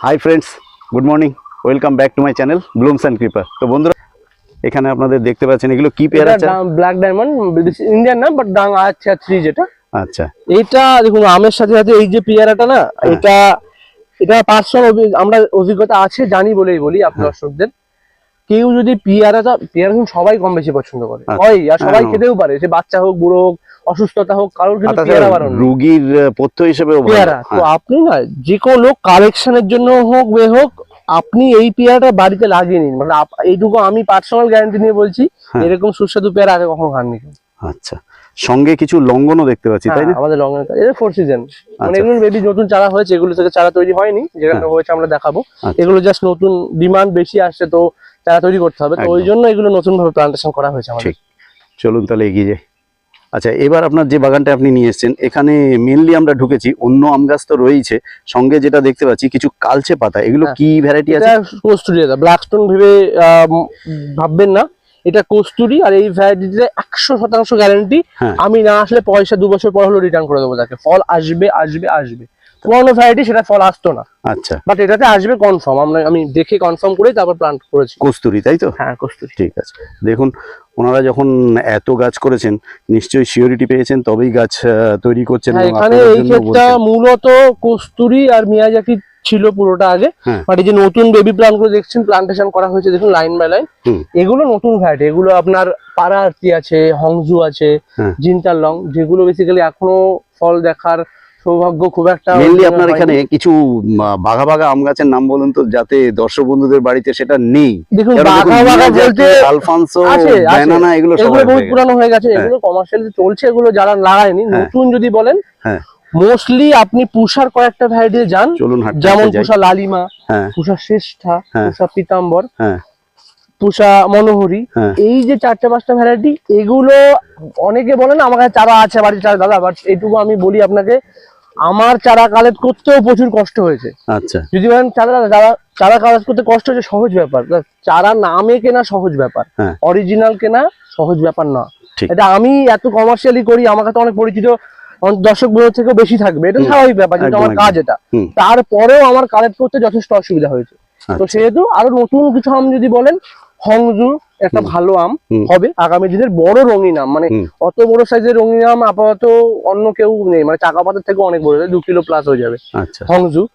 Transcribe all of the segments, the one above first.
Hi friends good morning welcome back to my channel blooms and creeper তো বন্ধুরা এখানে আপনাদের দেখতে পাচ্ছেন এগুলো কি পেয়ারা আছে ব্ল্যাক ডায়মন্ড ইন্ডিয়ান না বাট ডাং আচ্ছা থ্রি যেটা। আচ্ছা। এটা দেখুন আমের সাথে সাথে এই যে পেয়ারাটা না হ্যাঁ। এটা এটা পাঁচশো আমরা অভিজ্ঞতা আছে জানি বলেই বলি আপনার। দর্শকদের। কেউ যদি পেয়ারাটা পেয়ারা কিন্তু সবাই কম বেশি পছন্দ করে আচ্ছা। হয় আর সবাই হ্যাঁ। খেতেও পারে সে বাচ্চা হোক বুড়ো হোক অসুস্থতা হোক কারোর কিন্তু পেয়ারা বারণ নেই। রুগীর পথ্য হিসেবে। পেয়ারা তো হ্যাঁ, আপনি না যে কোনো লোক কালেকশনের জন্য হোক বে হোক আপনি এই পেয়ারাটা বাড়িতে লাগিয়ে নিন মানে এইটুকু আমি পার্সোনাল গ্যারান্টি নিয়ে বলছি হ্যাঁ। এরকম সুস্বাদু পেয়ারা আগে কখনো খাননি আচ্ছা সঙ্গে কিছু লঙ্ঘনও দেখতে পাচ্ছি তাই না আমাদের লং এটা ফোর সিজন মানে আচ্ছা। এগুলো বেবি নতুন চারা হয়েছে এগুলো থেকে চারা তৈরি হয়নি হ্যাঁ। হয়েছে আমরা দেখাবো আচ্ছা। এগুলো জাস্ট নতুন ডিমান্ড বেশি আসছে তো চারা তৈরি করতে হবে। তো ওই জন্য এগুলো নতুন ভাবে প্লান্টেশন করা হয়েছে আমাদের। চলুন তাহলে এগিয়ে যাই। আচ্ছা এবার আপনার যে বাগানটা আপনি নিয়ে এসেছেন এখানে মেনলি আমরা ঢুকেছি অন্য আম গাছ তো রয়েছে সঙ্গে যেটা দেখতে পাচ্ছি কিছু কালচে পাতা। এগুলো হ্যাঁ। কি ভ্যারাইটি আছে? কস্তুরি ব্ল্যাক স্টোন ভেবে ভাববেন না। এটা কস্তুরি আর এই ভ্যারাইটিতে একশো শতাংশ গ্যারান্টি। আমি না আসলে পয়সা দু বছর পর হলো রিটার্ন করে দেবো তাকে। ফল আসবে আসবে আসবে। পুরোনো ভ্যারাইটি সেটা ফল আসতো না। আচ্ছা। বাট এটাতে আসবে কনফার্ম আমরা আমি দেখে কনফার্ম করেই তারপর প্লান্ট করেছি। কস্তুরি তাই তো? হ্যাঁ কস্তুরি। ঠিক আছে। দেখুন ওনারা যখন এত গাছ করেছেন নিশ্চয়ই সিওরিটি পেয়েছেন তবেই গাছ তৈরি করছেন হ্যাঁ এখানে এই ক্ষেতটা মূলত কস্তুরি আর মিয়াজাকি ছিল পুরোটা আগে। হ্যাঁ। বাট এই যে নতুন বেবি প্লান্টগুলো দেখছেন প্লান্টেশন করা হয়েছে দেখুন লাইন বাই লাইন এগুলো নতুন ভ্যারাইটি এগুলো আপনার পাড়া আরতি আছে হংজু আছে হ্যাঁ। জিনতার লং যেগুলো বেসিক্যালি এখনও ফল দেখার সৌভাগ্য খুব একটা মেনলি আপনার এখানে কিছু বাঘা বাঘা আম গাছের নাম বলুন তো যাতে দর্শক বন্ধুদের বাড়িতে সেটা নেই দেখুন বাঘা বাঘা বলতে আলফানসো আছে, আছে। ব্যানানা এগুলো এগুলো বহুত পুরানো হয়ে গেছে হ্যাঁ। এগুলো কমার্শিয়ালি চলছে এগুলো যারা লাগায়নি হ্যাঁ। নতুন যদি বলেন হ্যাঁ। মোস্টলি আপনি পুষার কয়েকটা ভ্যারাইটি যান চলুন যেমন পুষা লালিমা হ্যাঁ পুষা শ্রেষ্ঠা হ্যাঁ। পুষা পিতাম্বর হ্যাঁ পুষা মনোহরি হ্যাঁ। এই যে চারটে পাঁচটা ভ্যারাইটি এগুলো অনেকে বলে না আমার কাছে চারা আছে বাড়ির চারা দাদা বাট এইটুকু আমি বলি আপনাকে আমার চারা কালেক্ট করতেও প্রচুর কষ্ট হয়েছে। আচ্ছা। যদি বলেন চারা চারা চারা কালেক্ট করতে কষ্ট হয়েছে সহজ ব্যাপার। চারা নামে কেনা সহজ ব্যাপার। হ্যাঁ। অরিজিনাল কেনা সহজ ব্যাপার না। এটা আমি এত কমার্শিয়ালি করি আমার কাছে অনেক পরিচিত দর্শক বন্ধু থেকেও বেশি থাকবে। এটা স্বাভাবিক ব্যাপার একদম, আমার কাজ এটা। তারপরেও আমার কালেক্ট করতে যথেষ্ট অসুবিধা হয়েছে। তো আচ্ছা। সেহেতু আরও নতুন কিছু আম যদি বলেন হংজু একটা ভালো আম হবে। আগামী দিনের বড় রঙিন আম। মানে অত বড় সাইজের রঙিন আম আপাতত অন্য কেউ নেই। মানে চাকা পাতার থেকে অনেক বড়। দু কিলো প্লাস হয়ে যাবে। আচ্ছা। হংজু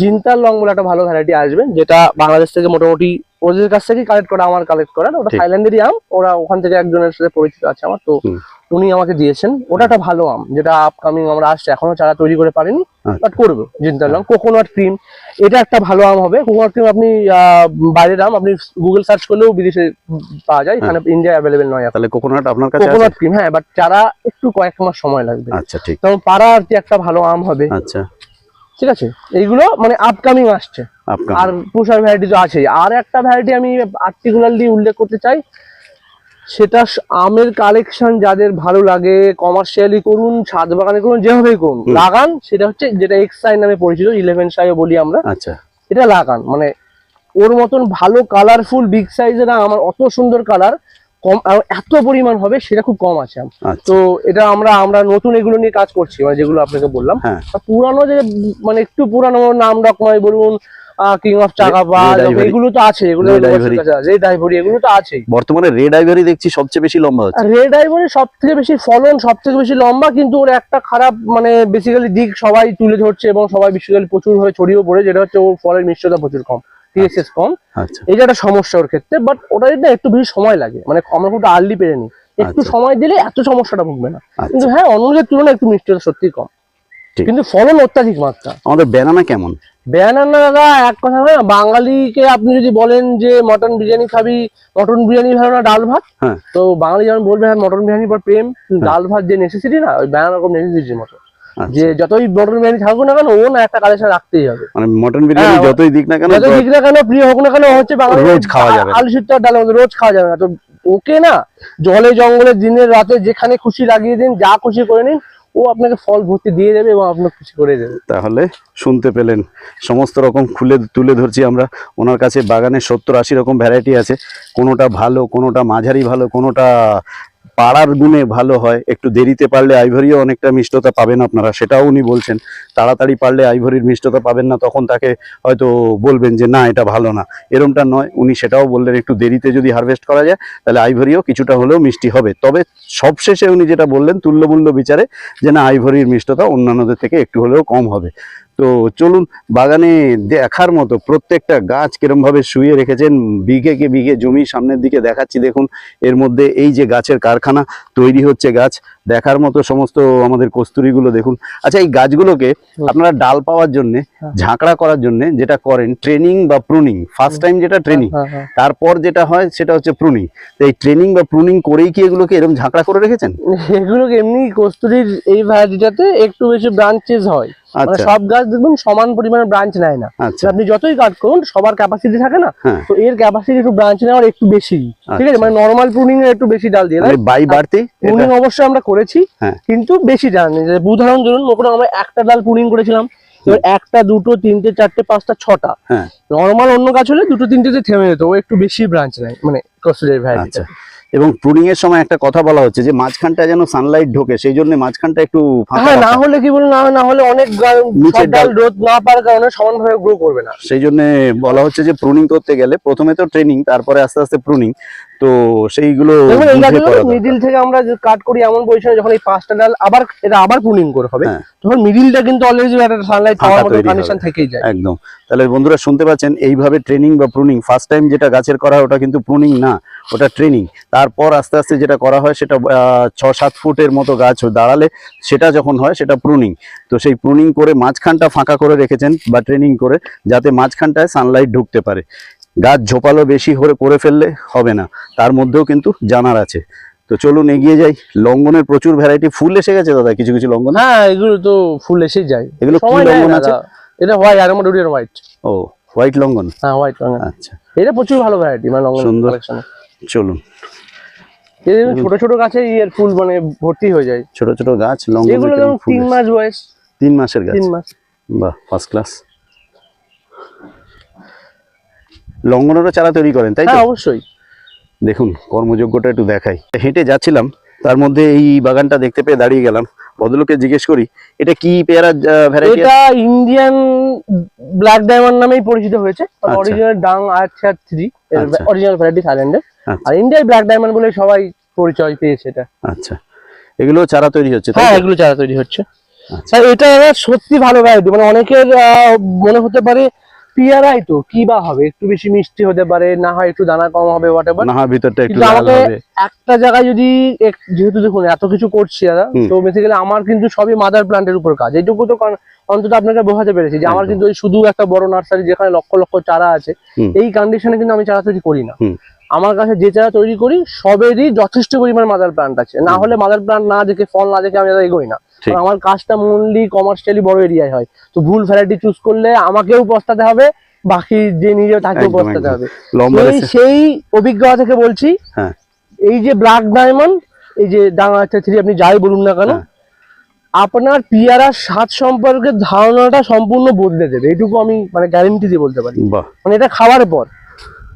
জিন্তার লং বলে একটা ভালো ভ্যারাইটি আসবে যেটা বাংলাদেশ থেকে মোটামুটি ওদের কাছ থেকে কালেক্ট করা আমার কালেক্ট করা। ওটা। থাইল্যান্ডেরই আম ওরা ওখান থেকে একজনের সাথে পরিচিত আছে আমার তো উনি আমাকে দিয়েছেন। ওটা একটা ভালো আম যেটা আপকামিং আমরা আসছে এখনও চারা তৈরি করে পারিনি আচ্ছা। বাট করব জিন্তার লং কোকোনাট ক্রিম এটা একটা ভালো আম হবে। কোকোনাট ক্রিম আপনি বাইরের আম আপনি গুগল সার্চ করলেও বিদেশে পাওয়া যায় এখানে ইন্ডিয়া অ্যাভেলেবেল নয় তাহলে কোকোনাট আপনার কাছে কোকোনাট ক্রিম হ্যাঁ বাট চারা একটু কয়েক মাস সময় লাগবে। আচ্ছা ঠিক। যেমন পাড়া আর কি একটা ভালো আম হবে। আচ্ছা। ঠিক আছে? এইগুলো মানে আপকামিং আসছে। আর পুষার ভ্যারাইটি তো আছেই। আর একটা ভ্যারাইটি আমি পার্টিকুলারলি উল্লেখ করতে চাই। সেটা আমের কালেকশন যাদের ভালো লাগে কমার্শিয়ালি করুন ছাদ বাগানে করুন যেভাবেই করুন। লাগান সেটা হচ্ছে যেটা এক্স এক্সাই নামে পরিচিত ইলেভেন সাইও বলি আমরা। আচ্ছা। এটা লাগান। মানে ওর মতন ভালো কালারফুল বিগ সাইজের আমার অত সুন্দর কালার কম এত পরিমাণ হবে সেটা খুব কম আছে আচ্ছা। তো এটা আমরা আমরা নতুন এগুলো নিয়ে কাজ করছি মানে যেগুলো আপনাকে বললাম। হ্যাঁ। পুরানো যে মানে একটু পুরানো নাম ডকমাই বলুন কিং অফ চাকাবাজ এগুলো তো আছে এগুলো রেড আইভরি এগুলো তো বর্তমানে রেড আইভারি দেখছি সবচেয়ে বেশি লম্বা হচ্ছে। রেড আইভরি সব থেকে বেশি ফলন সব থেকে বেশি লম্বা কিন্তু ওর একটা খারাপ মানে বেসিক্যালি দিক সবাই তুলে ধরছে এবং সবাই বেসিক্যালি প্রচুর হয়ে ছড়িয়েও পড়ে যেটা হচ্ছে ওর ফলের মিশ্রতা প্রচুর কম। টিএসএস কম। আচ্ছা। এটা একটা সমস্যা ওর ক্ষেত্রে বাট ওটা না একটু বেশি সময় লাগে মানে আমরা খুব আর্লি পেরে নি একটু আচ্ছা। সময় দিলে এত সমস্যাটা ভুগবে না। আচ্ছা। কিন্তু হ্যাঁ অন্যদের তুলনায় একটু মিষ্টিটা সত্যি কম। কিন্তু ফলন অত্যাধিক মাত্রা। আমাদের ব্যানানা কেমন? বেয়ানানা দাদা এক কথা না বাঙালিকে আপনি যদি বলেন যে মটন বিরিয়ানি খাবি মটন বিরিয়ানি ভালো না ডাল ভাত? হ্যাঁ। তো বাঙালি যেমন বলবে হ্যাঁ মটন বিরিয়ানি পর প্রেম ডাল ভাত যে নেসেসিটি না ওই বেয়ানা রকম নেসেসিটির মতো। আচ্ছা। যে যতই মটন বিরিয়ানি থাকুক না কেন ও না একটা কালেকশন রাখতেই হবে। মানে মটন বিরিয়ানি হ্যাঁ, যতই দিক না কেন যত ঠিক না কেন প্রিয় হোক না কেন হচ্ছে রোজ খাওয়া যাবে। আলু সিদ্ধ মধ্যে রোজ খাওয়া যাবে না। তো ওকে না জলে জঙ্গলে দিনের রাতে যেখানে খুশি লাগিয়ে দিন যা খুশি করে নিন ও আপনাকে ফল ভর্তি দিয়ে দেবে এবং আপনাকে খুশি করে দেবে। তাহলে শুনতে পেলেন সমস্ত রকম খুলে তুলে ধরছি আমরা। ওনার কাছে বাগানে সত্তর আশি রকম ভ্যারাইটি আছে। কোনোটা ভালো কোনোটা মাঝারি ভালো কোনোটা পাড়ার গুণে ভালো হয়, একটু দেরিতে পারলে আইভরিও অনেকটা মিষ্টতা পাবেন আপনারা, সেটাও উনি বলছেন। তাড়াতাড়ি পারলে আইভরির মিষ্টতা পাবেন না, তখন তাকে হয়তো বলবেন যে, না, এটা ভালো না। এরমটা নয়, উনি সেটাও বললেন, একটু দেরিতে যদি হারভেস্ট করা যায়, তাহলে আইভরিও কিছুটা হলেও মিষ্টি হবে। তবে সবশেষে উনি যেটা বললেন, তুল্যমূল্য বিচারে যে, না, আইভরির মিষ্টতা অন্যান্যদের থেকে একটু হলেও কম হবে। তো চলুন বাগানে দেখার মতো প্রত্যেকটা গাছ কিরমভাবে শুয়ে রেখেছেন বিঘে কে বিঘে জমি সামনের দিকে দেখাচ্ছি দেখুন। এর মধ্যে এই যে গাছের কারখানা তৈরি হচ্ছে গাছ দেখার মতো সমস্ত আমাদের কস্তুরিগুলো দেখুন। আচ্ছা এই গাছগুলোকে আপনারা ডাল পাওয়ার জন্য হ্যাঁ। ঝাঁকড়া করার জন্য যেটা করেন ট্রেনিং বা প্রুনিং ফার্স্ট টাইম যেটা ট্রেনিং হ্যাঁ, হ্যাঁ। তারপর যেটা হয় সেটা হচ্ছে প্রুনিং তো এই ট্রেনিং বা প্রুনিং করেই কি এগুলোকে এরকম ঝাঁকড়া করে রেখেছেন? এগুলো এমনি কস্তুরির এই ভ্যারাইটিটাতে একটু বেশি ব্রাঞ্চেস হয়। মানে আচ্ছা। সব গাছ দেখবেন সমান পরিমাণে ব্রাঞ্চ নেয় না। আচ্ছা। আপনি যতই কাট করুন সবার ক্যাপাসিটি থাকে না। হ্যাঁ। তো এর ক্যাপাসিটি একটু ব্রাঞ্চ নেওয়ার একটু বেশি। ঠিক আছে? আচ্ছা। মানে নর্মাল প্রুনিং এর একটু বেশি ডাল দিয়ে বাই বাড়তি প্রুনিং অবশ্যই আমরা করেছি হ্যাঁ। কিন্তু বেশি ডাল নেই। উদাহরণ ধরুন ওখানে আমরা একটা ডাল প্রুনিং করেছিলাম এবার একটা দুটো তিনটে চারটে পাঁচটা ছটা। হ্যাঁ। নর্মাল অন্য গাছ হলে দুটো তিনটেতে থেমে যেত ও একটু বেশি ব্রাঞ্চ নেয় মানে কস্তুরির ভ্যারাইটি আচ্ছা। এবং প্রুনিং এর সময় একটা কথা বলা হচ্ছে যে মাঝখানটা যেন সানলাইট ঢোকে সেই জন্য মাঝখানটা একটু ফাঁকা হ্যাঁ না হলে কি বলুন না না হলে অনেক নিচের ডাল- রোদ না পাওয়ার কারণে সমানভাবে গ্রো করবে না। সেই জন্য বলা হচ্ছে যে প্রুনিং করতে গেলে প্রথমে তো ট্রেনিং তারপরে আস্তে আস্তে প্রুনিং তো সেইগুলো। মিডিল থেকে আমরা কাট করি এমন পজিশনে যখন এই পাঁচটা ডাল আবার এটা আবার প্রুনিং করে হবে হ্যাঁ। তখন মিডিলটা কিন্তু অলরেডি একটা সানলাইট পাওয়ার মতো তৈরি কন্ডিশন থেকেই যায়। একদম। তাহলে বন্ধুরা শুনতে পাচ্ছেন এইভাবে ট্রেনিং বা প্রুনিং ফার্স্ট টাইম যেটা গাছের করা হয় ওটা কিন্তু প্রুনিং না ওটা ট্রেনিং তারপর আস্তে আস্তে যেটা করা হয় সেটা ছ সাত ফুটের মতো গাছ দাঁড়ালে সেটা যখন হয় সেটা প্রুনিং তো সেই প্রুনিং করে মাঝখানটা ফাঁকা করে রেখেছেন বা ট্রেনিং করে যাতে মাঝখানটায় সানলাইট ঢুকতে পারে। গাছ ঝোপালো বেশি হরে করে ফেললে হবে না। তার মধ্যেও কিন্তু জানার আছে। তো চলুন এগিয়ে যাই। লঙ্ঘনের প্রচুর ভ্যারাইটি ফুল এসে গেছে দাদা কিছু কিছু লঙ্গন? হ্যাঁ এগুলো তো ফুল এসেই যায়। এগুলো কি সময় নেয় লঙ্ঘন না আছে এটা হোয়াইট আর আমার ডুডিয়ার হোয়াইট ও হোয়াইট লঙ্গন? হ্যাঁ হোয়াইট লঙ্গন। আচ্ছা। এটা প্রচুর ভালো ভ্যারাইটি মানে লঙ্গন সুন্দর। চলুন। ছোট ছোট গাছে এর ফুল মানে ভর্তি হয়ে যায়। ছোট ছোট গাছ লঙ্গন যেমন তিন মাস বয়স। তিন মাসের গাছ? তিন মাস। বাহ ফার্স্ট ক্লাস লঙ্ঘনেরও চারা তৈরি করেন তাই তো? হ্যাঁ অবশ্যই। দেখুন কর্মযোগ্যটা একটু দেখাই। হেঁটে যাচ্ছিলাম তার মধ্যে এই বাগানটা দেখতে পেয়ে দাঁড়িয়ে গেলাম। ভদ্রলোককে জিজ্ঞেস করি এটা কি পেয়ারা ভ্যারাইটি এটা ইন্ডিয়ান ব্ল্যাক ডায়মন্ড নামেই পরিচিত হয়েছে। আচ্ছা। অরিজিনাল ডাং আর থ্রি আচ্ছা। অরিজিনাল ভ্যারাইটি থাইল্যান্ডের আচ্ছা। আর ইন্ডিয়ায় ব্ল্যাক ডায়মন্ড বলে সবাই পরিচয় পেয়েছে এটা। আচ্ছা। এগুলো চারা তৈরি হচ্ছে তাই হ্যাঁ এগুলো চারা তৈরি হচ্ছে। আচ্ছা। এটা সত্যি ভালো ভ্যারাইটি মানে অনেকের মনে হতে পারে পিয়ারাই তো কি বা হবে? একটু বেশি মিষ্টি হতে পারে না হয় একটু দানা কম হবে হোয়াট না হয় ভিতরটা একটু লাল হবে। একটা জায়গায় যদি যেহেতু দেখুন এত কিছু করছি দাদা। তো বেসিক্যালি আমার কিন্তু সবই মাদার প্লান্টের উপর কাজ। এইটুকু তো অন্তত আপনাকে বোঝাতে পেরেছি যে আমার কিন্তু ওই শুধু একটা বড় নার্সারি যেখানে লক্ষ লক্ষ চারা আছে এই কন্ডিশনে কিন্তু আমি চারা তৈরি করি না। আমার কাছে যে চারা তৈরি করি সবেরই যথেষ্ট পরিমাণ মাদার প্লান্ট আছে। না হলে মাদার প্লান্ট না দেখে ফল না দেখে আমি এগোই না। আমার কাজটা মনলি কমার্শিয়ালি বড় এরিয়ায় হয়। তো ভুল ভ্যারাইটি চুজ করলে আমাকেও পস্তাতে হবে বাকি যে নিজে তাকেও পস্তাতে হবে। সেই অভিজ্ঞতা থেকে বলছি হ্যাঁ। এই যে ব্ল্যাক ডায়মন্ড এই যে ডাঙা থ্রি আপনি যাই বলুন না কেন হ্যাঁ। আপনার পিয়ারার স্বাদ সম্পর্কে ধারণাটা সম্পূর্ণ বদলে দেবে। এটুকু আমি মানে গ্যারেন্টি দিয়ে বলতে পারি। মানে এটা খাওয়ার পর।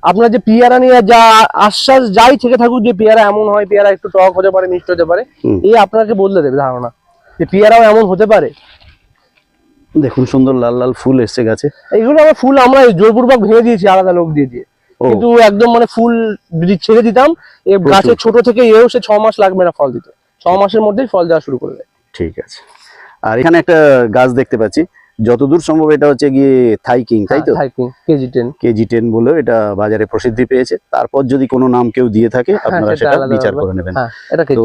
আপনার যে পেয়ারা নিয়ে যা আশ্বাস যাই থেকে থাকুক যে পেয়ারা এমন হয় পেয়ারা একটু টক হতে পারে মিষ্টি হতে পারে। এই আপনাকে বদলে দেবে ধারণা যে পেয়ারাও এমন হতে পারে। দেখুন সুন্দর লাল লাল ফুল এসছে গাছে। এইগুলো আমার ফুল আমরা জোরপূর্বক ভেঙে দিয়েছি আলাদা লোক দিয়ে দিয়ে। কিন্তু একদম মানে ফুল যদি ছেড়ে দিতাম এ। গাছে ছোট থেকে এও সে ছ মাস লাগবে না ফল দিতে। ছ মাসের মধ্যেই ফল দেওয়া শুরু করবে ঠিক আছে। আর এখানে একটা গাছ দেখতে পাচ্ছি। যতদূর সম্ভব এটা হচ্ছে গিয়ে থাইকিং তাই তো? কেজি টেন কেজি টেন বলেও এটা বাজারে প্রসিদ্ধি পেয়েছে। তারপর যদি কোনো নাম কেউ দিয়ে থাকে আপনারা সেটা বিচার করে নেবেন। হ্যাঁ তো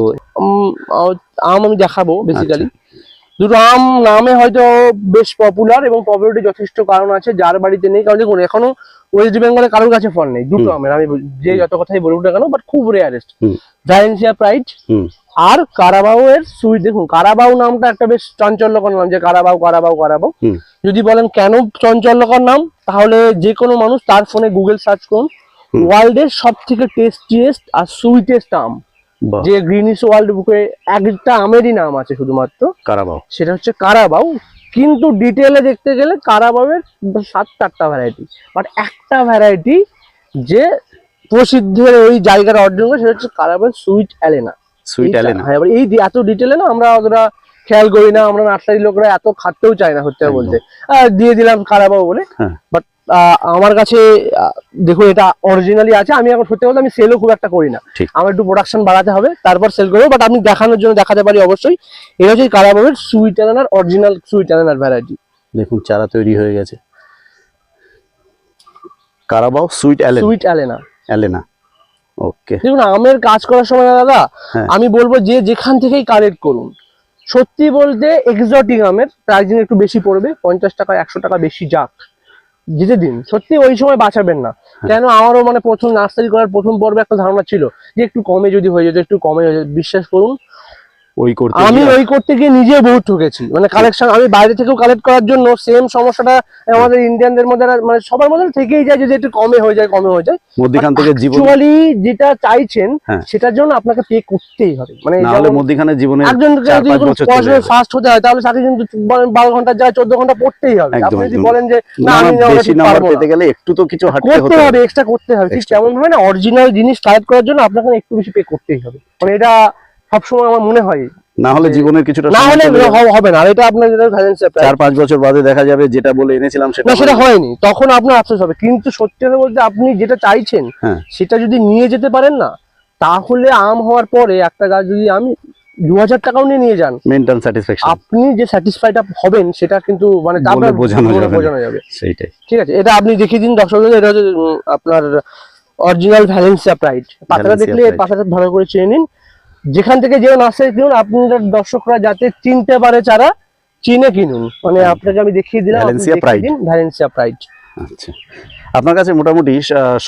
আম আমি দেখাবো বেসিক্যালি আচ্ছা। দুটো আম নামে হয়তো বেশ পপুলার এবং পপুলারিটি যথেষ্ট কারণ আছে যার বাড়িতে নেই। কারণ দেখুন এখনও ওয়েস্ট বেঙ্গলে কারোর কাছে ফল নেই। দুটো আমের আমি যে যত কথাই বলুক না কেন বাট খুব রেয়ারেস্ট হুম। ভ্যালেন্সিয়া প্রাইড আর কারাবাউ এর সুইট দেখুন কারাবাউ নামটা একটা বেশ চাঞ্চল্যকর নাম যে কারাবাউ কারাবাউ কারাবাউ যদি বলেন কেন চাঞ্চল্যকর নাম তাহলে যে কোনো মানুষ তার ফোনে গুগল সার্চ করুন। ওয়ার্ল্ডের সব থেকে টেস্টিয়েস্ট আর সুইটেস্ট আম। যে গ্রিনিস ওয়ার্ল্ড বুকে একটা আমেরই নাম আছে শুধুমাত্র কারাবাও। সেটা হচ্ছে কারাবাউ কিন্তু ডিটেলে দেখতে গেলে কারাবাউয়ের সাত আটটা ভ্যারাইটি বাট একটা ভ্যারাইটি যে প্রসিদ্ধের ওই জায়গার অর্জন করে সেটা হচ্ছে carabao sweet Elena. Sweet Elena হ্যাঁ এবার এই এত ডিটেলে না আমরা অতটা খেয়াল করি না আমরা নার্সারি লোকরা এত খাটতেও চাই না একদম। বলতে। দিয়ে দিলাম খারাপ বলে। হ্যাঁ। বাট আমার কাছে দেখুন এটা অরিজিনালি আছে। আমি এখন সত্যি বলতে আমি সেলও খুব একটা করি না। আমার একটু প্রোডাকশন বাড়াতে হবে তারপর সেল করব। বাট আমি দেখানোর জন্য দেখাতে পারি অবশ্যই। এটা হচ্ছে কারাবাবের সুইট অ্যালেনার অরিজিনাল সুইট অ্যালেনার ভ্যারাইটি দেখুন চারা তৈরি হয়ে গেছে। কারাবাও সুইট অ্যালেন সুইট অ্যালেনা অ্যালেনা ওকে দেখুন আমের কাজ করার সময় দাদা হ্যাঁ। আমি বলব যে যেখান থেকেই কালেক্ট করুন সত্যি বলতে এক্সটিক আমের প্রাইজিং একটু বেশি পড়বে পঞ্চাশ টাকা একশো টাকা বেশি যাক যেতে দিন সত্যি ওই সময় বাঁচাবেন না হ্যাঁ। কেন আমারও মানে প্রথম নার্সারি করার প্রথম পর্বে একটা ধারণা ছিল যে একটু কমে যদি হয়ে যেত একটু কমে হয়ে যেত বিশ্বাস করুন ওই করতে আমি ওই করতে গিয়ে নিজে বহুত ঠকেছি। মানে কালেকশন আমি বাইরে থেকেও কালেক্ট করার জন্য সেম সমস্যাটা আমাদের ইন্ডিয়ানদের মধ্যে মানে সবার মধ্যে থেকেই যায় যে একটু কমে হয়ে যায় কমে হয়ে যায়। মধ্যিখান থেকে জীবন যেটা চাইছেন হ্যাঁ। সেটার জন্য আপনাকে পে করতেই হবে। মানে না হলে জীবনে একজন যদি। ফার্স্ট হতে হয় তাহলে তাকে কিন্তু বা- বারো ঘণ্টা যায় চোদ্দ ঘণ্টা পড়তেই হবে। আপনি যদি বলেন যে না আমি বেশি নাম্বার পেতে গেলে একটু তো কিছু হাঁটতে করতে হবে হবে। এক্সট্রা করতে হবে। ঠিক। তেমন ভাবে না অরিজিনাল জিনিস কালেক্ট করার জন্য আপনাকে একটু বেশি পে করতেই হবে। মানে এটা সবসময় আমার মনে হয় না হলে জীবনের কিছুটা না হলে হবে না। আর এটা আপনার যেটা ভ্যালেন্স চার পাঁচ বছর বাদে দেখা যাবে যেটা বলে এনেছিলাম সেটা না সেটা হয়নি। তখন আপনার আফসোস হবে। কিন্তু সত্যি কথা বলতে আপনি যেটা চাইছেন হ্যাঁ। সেটা যদি নিয়ে যেতে পারেন না তাহলে আম হওয়ার পরে একটা গাছ যদি আমি দু হাজার টাকাও নিয়ে নিয়ে যান মেন্টাল স্যাটিসফ্যাকশন আপনি যে স্যাটিসফাইড হবেন সেটা কিন্তু মানে বোঝানো যাবে সেইটাই। ঠিক আছে এটা আপনি দেখিয়ে দিন দর্শকদের এটা হচ্ছে আপনার অরিজিনাল ভ্যালেন্সিয়া প্রাইড পাতাটা দেখলে। পাতাটা ভালো করে চেয়ে নিন। যেখান থেকে যে নার্সারি কিনুন আপনার দর্শকরা যাতে চিনতে পারে চারা চিনে কিনুন। মানে আপনাকে আমি দেখিয়ে দিলাম ভ্যালেন্সিয়া প্রাইড আচ্ছা। আপনার কাছে মোটামুটি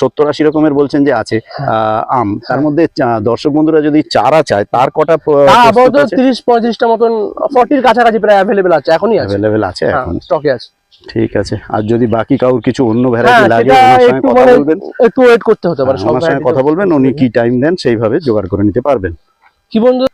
সত্তর আশি রকমের বলছেন যে আছে হ্যাঁ। আম। তার মধ্যে দর্শক বন্ধুরা যদি চারা চায় তার কটা তা আপাতত তিরিশ পঁয়ত্রিশটা মতন ফর্টির কাছাকাছি প্রায় অ্যাভেলেবেল আছে এখনই অ্যাভেলেবেল আছে হ্যাঁ এখন। স্টকে আছে। ঠিক আছে। আর যদি বাকি কাউর কিছু অন্য ভ্যারাইটি লাগে একটু কথা মানে বলবেন। একটু ওয়েট করতে হতে পারে হ্যাঁ, সব ওনার সঙ্গে কথা বলবেন উনি কি টাইম দেন সেইভাবে জোগাড় করে নিতে পারবেন। কি বন্ধু?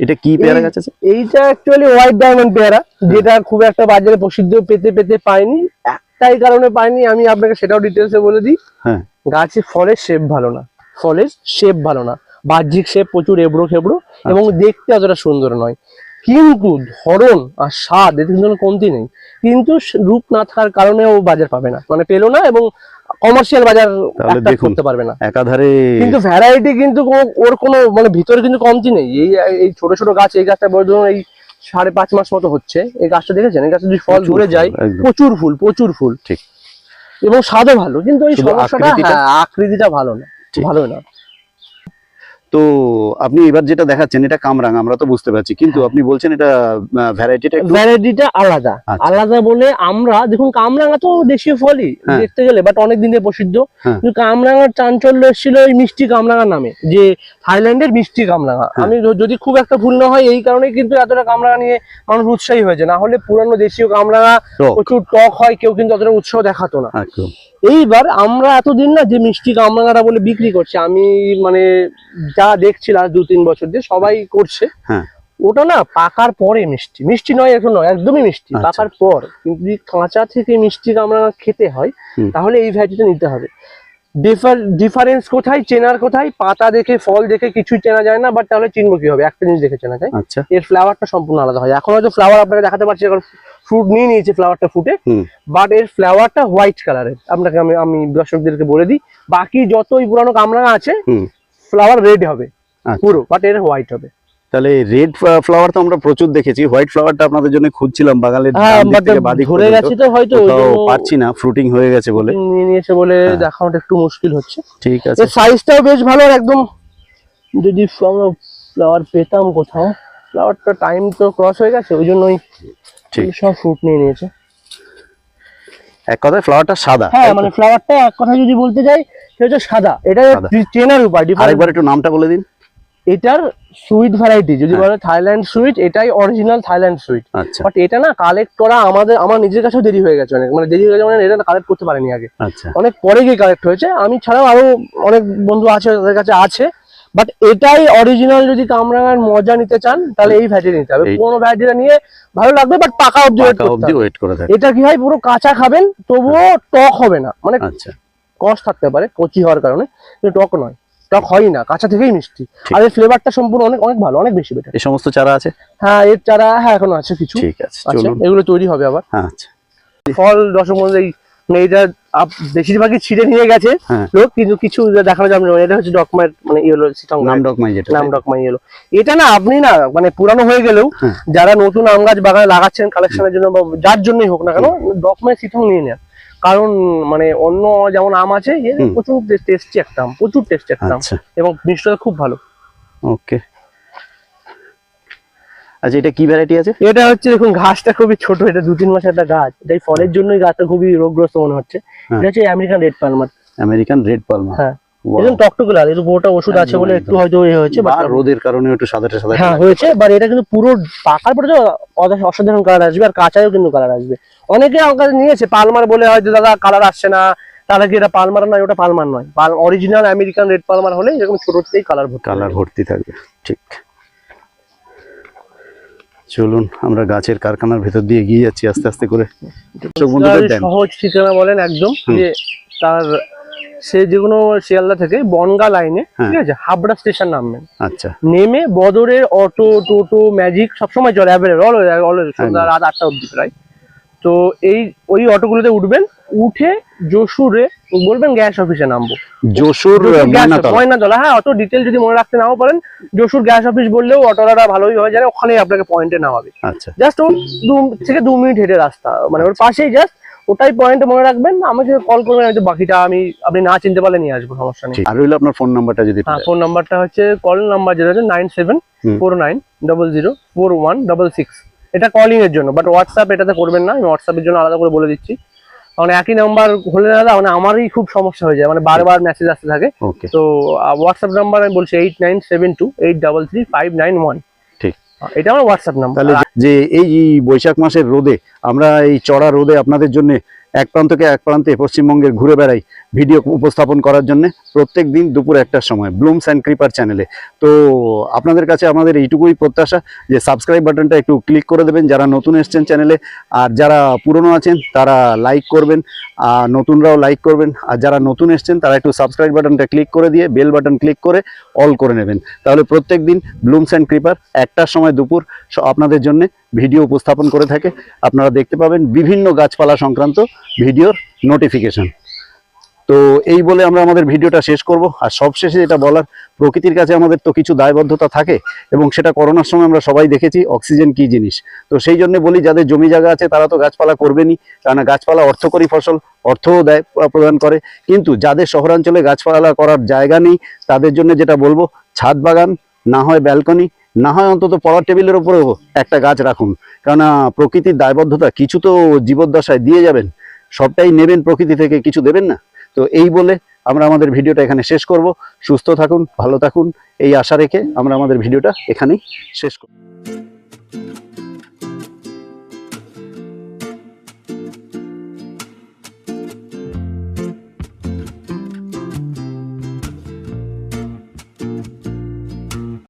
এটা কি পেয়ারা গাছ আছে? এইটা অ্যাকচুয়ালি হোয়াইট ডায়মন্ড পেয়ারা যেটা খুব একটা বাজারে প্রসিদ্ধ পেতে পেতে পাইনি একটাই কারণে পাইনি আমি আপনাকে সেটাও ডিটেলসে বলে দিই। হ্যাঁ। গাছের ফলের শেপ ভালো না ফলের শেপ ভালো না বাহ্যিক শেপ প্রচুর এবড়ো খেবড়ো এবং দেখতে অতটা সুন্দর নয়। কিন্তু ধরন আর স্বাদ এতে কিন্তু কোনো কমতি নেই। কিন্তু রূপ না থাকার কারণে ও বাজার পাবে না মানে পেল না এবং কমার্শিয়াল বাজার। করতে পারবে না একাধারে কিন্তু ভ্যারাইটি কিন্তু ওর কোনো মানে ভিতরে কিন্তু কমতি নেই এই এই ছোট ছোট গাছ এই গাছটা বড় ধরুন এই সাড়ে পাঁচ মাস মতো হচ্ছে এই গাছটা দেখেছেন এই গাছটা যদি ফল ধরে যায় প্রচুর ফুল প্রচুর ফুল ঠিক। এবং স্বাদও ভালো কিন্তু এই সমস্যাটা আকৃতিটা? হ্যাঁ, ভালো না। ভালো না তো আপনি এবার যেটা দেখাচ্ছেন এটা কামরাং আমরা তো বুঝতে পারছি কিন্তু আপনি বলছেন এটা ভ্যারাইটিটা ভ্যারাইটিটা আলাদা আচ্ছা। আলাদা বলে আমরা দেখুন কামরাঙা তো দেশীয় ফলই হ্যাঁ। দেখতে গেলে বাট অনেক দিন ধরে প্রসিদ্ধ হ্যাঁ। কিন্তু কামরাঙার চাঞ্চল্য এসেছিল ওই মিষ্টি কামরাঙা নামে যে থাইল্যান্ডের মিষ্টি কামরাঙা হ্যাঁ। আমি যদি খুব একটা ভুল না হয় এই কারণে কিন্তু এতটা কামরাঙা নিয়ে মানুষ উৎসাহী হয়েছে না হলে পুরানো দেশীয় কামরাঙা। প্রচুর টক হয় কেউ কিন্তু অতটা উৎসাহ দেখাতো না এইবার আমরা এতদিন না যে মিষ্টি কামরাঙাটা বলে বিক্রি করছি আমি মানে যা দেখছিলাম দু তিন বছর দিয়ে সবাই করছে। হ্যাঁ। ওটা না পাকার পরে মিষ্টি। মিষ্টি নয় এখন নয় একদমই মিষ্টি আচ্ছা। পাকার পর। কিন্তু যদি কাঁচা থেকে মিষ্টি কামরাঙা খেতে হয় তাহলে এই ভ্যারাইটিটা নিতে হবে। ডিফারেন্স কোথায় চেনার কোথায়? পাতা দেখে ফল দেখে কিছুই চেনা যায় না বাট তাহলে চিনবো কি হবে একটা জিনিস দেখে চেনা যায়। আচ্ছা। এর ফ্লাওয়ারটা সম্পূর্ণ আলাদা হয়। এখন হয়তো ফ্লাওয়ার আপনাকে দেখাতে পারছি এখন ফ্রুট নিয়ে নিয়েছে ফ্লাওয়ারটা ফুটে বাট এর ফ্লাওয়ারটা হোয়াইট কালারের আপনাকে আমি আমি দর্শকদেরকে বলে দিই। বাকি যতই পুরানো কামরাঙা আছে ফ্লাওয়ার রেড হবে আচ্ছা। পুরো বাট এর হোয়াইট হবে। তাহলে রেড ফ্লাওয়ার তো আমরা প্রচুর দেখেছি। হোয়াইট ফ্লাওয়ারটা আপনাদের জন্য খুঁজছিলাম বাগানের হ্যাঁ ধরে। গেছি তো হয়তো পাচ্ছি না ফ্রুটিং হয়ে গেছে বলে। নিয়ে নিয়েছে বলে হ্যাঁ। দেখানোটা একটু মুশকিল হচ্ছে। ঠিক আছে। সাইজটাও বেশ ভালো একদম যদি আমরা ফ্লাওয়ার পেতাম কোথাও ফ্লাওয়ারটা টাইম তো ক্রস হয়ে গেছে ওই জন্যই ঠিক। সব ফ্রুট নিয়ে নিয়েছে। এক কথায় ফ্লাওয়ারটা সাদা। হ্যাঁ মানে ফ্লাওয়ারটা এক কথা যদি বলতে যাই সেটা হচ্ছে সাদা। এটা চেনার উপায় আরেকবার একটু নামটা বলে দিন। এটার সুইট ভ্যারাইটি যদি হ্যাঁ। বলে থাইল্যান্ড সুইট এটাই অরিজিনাল থাইল্যান্ড সুইট আচ্ছা। বাট এটা না কালেক্ট করা আমাদের আমার নিজের কাছেও দেরি হয়ে গেছে অনেক। মানে দেরি হয়ে গেছে মানে এটা কালেক্ট করতে পারেনি আগে। আচ্ছা। অনেক পরে গিয়ে কালেক্ট হয়েছে। আমি ছাড়াও আরও অনেক বন্ধু আছে তাদের কাছে আছে। বাট এটাই অরিজিনাল যদি কামরাঙার মজা নিতে চান তাহলে এই ভ্যারাইটি নিতে হবে। পুরোনো ভ্যারাইটিটা নিয়ে ভালো লাগবে বাট পাকা অব্দি করতে ওয়েট করে এটা কি হয় পুরো কাঁচা খাবেন তবুও টক হবে না। মানে আচ্ছা। কষ থাকতে পারে কচি হওয়ার কারণে কিন্তু টক নয়। টক হয়ই না কাঁচা থেকেই মিষ্টি। আর এর ফ্লেভারটা সম্পূর্ণ অনেক অনেক ভালো অনেক বেশি বেটার এই সমস্ত চারা আছে? হ্যাঁ এর চারা হ্যাঁ এখনও আছে কিছু। ঠিক আছে এগুলো তৈরি হবে আবার। হ্যাঁ আচ্ছা। ফল রসমঞ্জ এই আপ- বেশিরভাগই ছিঁড়ে নিয়ে গেছে হ্যাঁ। লোক কিন্তু কিছু দেখানো যাবে না। এটা হচ্ছে ডকমাই মানে ইয়েলো সিটং নাম ডকমাই যেটা। নাম ডকমাই ইয়েলো। এটা না আপনি না মানে পুরানো হয়ে গেলেও হ্যাঁ। যারা নতুন আম গাছ বাগানে লাগাচ্ছেন কালেকশনের জন্য বা যার জন্যই হোক না কেন ডকমাই সিটং নিয়ে নেন। কারণ মানে অন্য যেমন আম আছে প্রচুর টেস্টি একটা আম প্রচুর টেস্টি একটা আম। আচ্ছা। এবং মিষ্টিটা খুব ভালো। ওকে। আচ্ছা এটা কি ভ্যারাইটি আছে? এটা হচ্ছে দেখুন ঘাসটা খুবই ছোট এটা দু তিন মাসের একটা গাছ। তাই ফলের জন্যই গাছটা খুবই রোগগ্রস্ত মনে হচ্ছে। হ্যাঁ। এটা হচ্ছে American red Palmer American red Palmer হ্যাঁ। একদম টকটকে লাল এর উপরটা ওষুধ আছে বলে একটু হয়তো এ হয়েছে বাট আর রোদের কারণে একটু সাদাটা সাদা হ্যাঁ হয়েছে বাট এটা কিন্তু পুরো পাকার পরে অসাধারণ কালার আসবে আর কাঁচায়ও কিন্তু কালার আসবে। অনেকে আমার কাছে নিয়েছে পালমার বলে হয়তো দাদা কালার আসছে না তাহলে কি এটা পালমার নয় ওটা পালমার নয়? অরিজিনাল আমেরিকান রেড পালমার হলে এরকম ছোট থেকেই কালার ভর্তি কালার ভর্তি থাকবে ঠিক। চলুন আমরা গাছের কারখানার ভেতর দিয়ে এগিয়ে যাচ্ছি আস্তে আস্তে করে। সহজ ঠিকানা বলেন একদম যে তার সে যে কোনো শিয়ালদা থেকে বনগা লাইনে হ্যাঁ। ঠিক আছে হাবড়া স্টেশন নামবেন। আচ্ছা। নেমে বদরের অটো টোটো ম্যাজিক সবসময় চলে অ্যাভেলেবল অলওয়েজ অলওয়েজ সন্ধ্যা রাত আটটা অব্দি প্রায় তো এই ওই অটোগুলোতে উঠবেন উঠে যশোরে বলবেন গ্যাস অফিসে নামবো। যশোর ময়নাতলা। হ্যাঁ অত ডিটেল যদি মনে রাখতে নাও পারেন যশোর গ্যাস অফিস বললেও অটোরা ভালোই হয়ে যায় ওখানেই আপনাকে পয়েন্টে নামাবে। আচ্ছা। জাস্ট ও দু থেকে দু মিনিট হেঁটে রাস্তা মানে ওর পাশেই জাস্ট ওটাই পয়েন্ট মনে রাখবেন আমাকে কল করবেন বাকিটা আমি আপনি না চিনতে পারলে নিয়ে আসব সমস্যা নেই। আর রইল আপনার ফোন নাম্বারটা যদি হ্যাঁ। ফোন নাম্বারটা হচ্ছে কল নাম্বার যেটা হচ্ছে nine seven four nine double zero four one double six এটা কলিং এর জন্য বাট হোয়াটসঅ্যাপ এটাতে করবেন না আমি হোয়াটসঅ্যাপের জন্য আলাদা করে বলে দিচ্ছি। মানে একই নাম্বার হলে না মানে আমারই খুব সমস্যা হয়ে যায় মানে বারবার মেসেজ আসতে থাকে। তো হোয়াটসঅ্যাপ নাম্বার আমি বলছি eight nine seven two eight double three five nine one. এটা আমার হোয়াটসঅ্যাপ নাম্বার তাহলে যে এই বৈশাখ মাসের রোদে, আমরা এই চড়া রোদে আপনাদের জন্য এক প্রান্ত থেকে এক প্রান্তে পশ্চিমবঙ্গের ঘুরে বেড়াই ভিডিও উপস্থাপন করার জন্য প্রত্যেক দিন দুপুর একটার সময় ব্লুমস অ্যান্ড ক্রিপার চ্যানেলে তো আপনাদের কাছে আমাদের এইটুকুই প্রত্যাশা যে সাবস্ক্রাইব বাটনটা একটু ক্লিক করে দেবেন যারা নতুন এসছেন চ্যানেলে আর যারা পুরনো আছেন তারা লাইক করবেন, আর নতুনরাও লাইক করবেন, আর যারা নতুন এসছেন তারা একটু সাবস্ক্রাইব বাটনটা ক্লিক করে দিয়ে বেল বাটন ক্লিক করে অল করে নেবেন। তাহলে প্রত্যেক দিন ব্লুমস অ্যান্ড ক্রিপার একটার সময় দুপুর আপনাদের জন্য ভিডিও উপস্থাপন করে থাকে। আপনারা দেখতে পাবেন বিভিন্ন গাছপালা সংক্রান্ত ভিডিওর নোটিফিকেশন তো এই বলে আমরা আমাদের ভিডিওটা শেষ করব। আর সবশেষে যেটা বলার, প্রকৃতির কাছে আমাদের তো কিছু দায়বদ্ধতা থাকে এবং সেটা করোনার সময় আমরা সবাই দেখেছি অক্সিজেন কি জিনিস। তো সেই জন্য বলি, যাদের জমি জায়গা আছে তারা তো গাছপালা করবেনই, কারণ গাছপালা অর্থকরী ফসল, অর্থও দেয় প্রদান করে। কিন্তু যাদের শহরাঞ্চলে গাছপালা করার জায়গা নেই, তাদের জন্য যেটা বলব, ছাদ বাগান, না হয় ব্যালকনি না হয় অন্তত পড়ার টেবিলের উপরেও একটা গাছ রাখুন। কেননা প্রকৃতির দায়বদ্ধতা কিছু তো জীবদ্দশায় দিয়ে যাবেন। সবটাই নেবেন প্রকৃতি থেকে, কিছু দেবেন না। তো এই বলে আমরা আমাদের ভিডিওটা এখানে শেষ করব। সুস্থ থাকুন, ভালো থাকুন, এই আশা রেখে আমরা আমাদের ভিডিওটা এখানেই শেষ করব।